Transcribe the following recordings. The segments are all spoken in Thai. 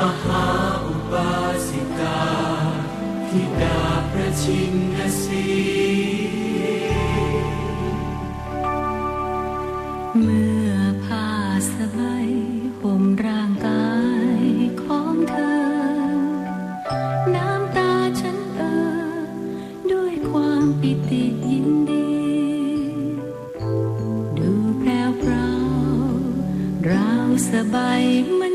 มหาอุบาสิกาธิดาพระชินสีเมื่อผ้าสบายห่มร่างกายของเธอ น้ำตาฉันเอ่อด้วยความปิติยินดี ดูแพรวพราวราสบายมัน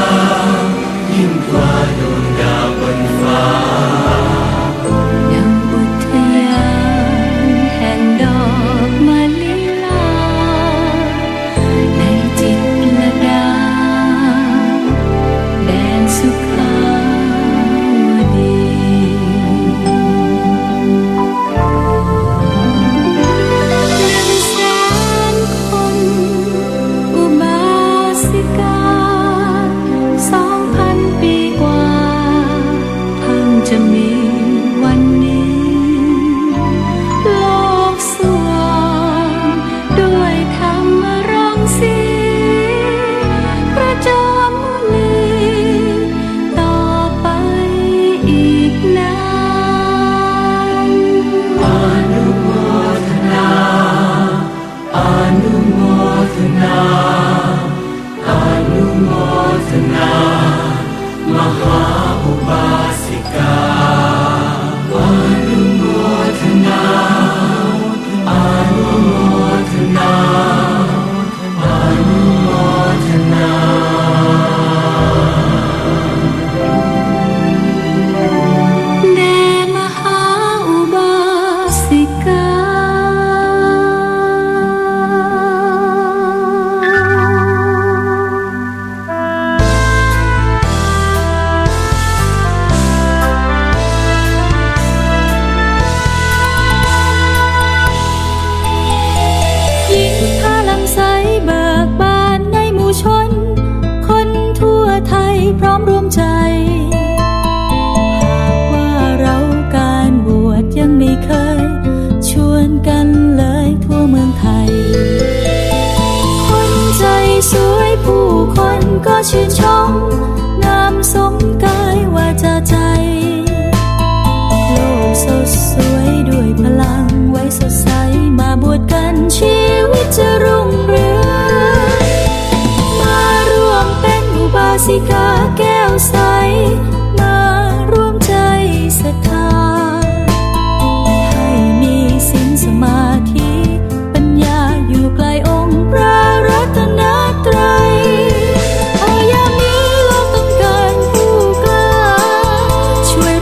歌曲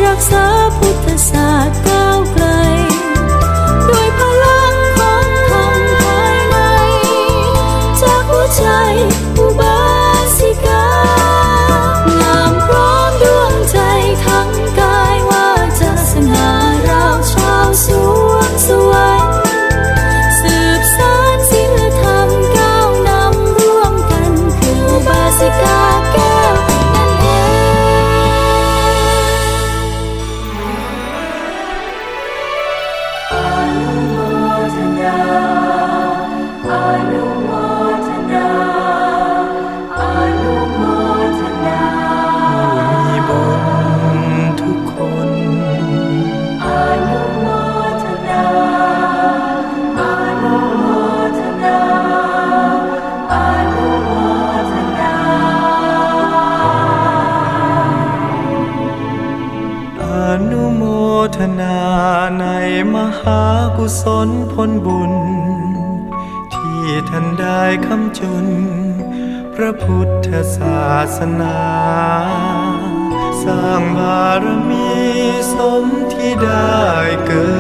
rakhsa สนผลบุญ ที่ท่านได้คำจุน พระพุทธศาสนา สร้างบารมีสมที่ได้เกิด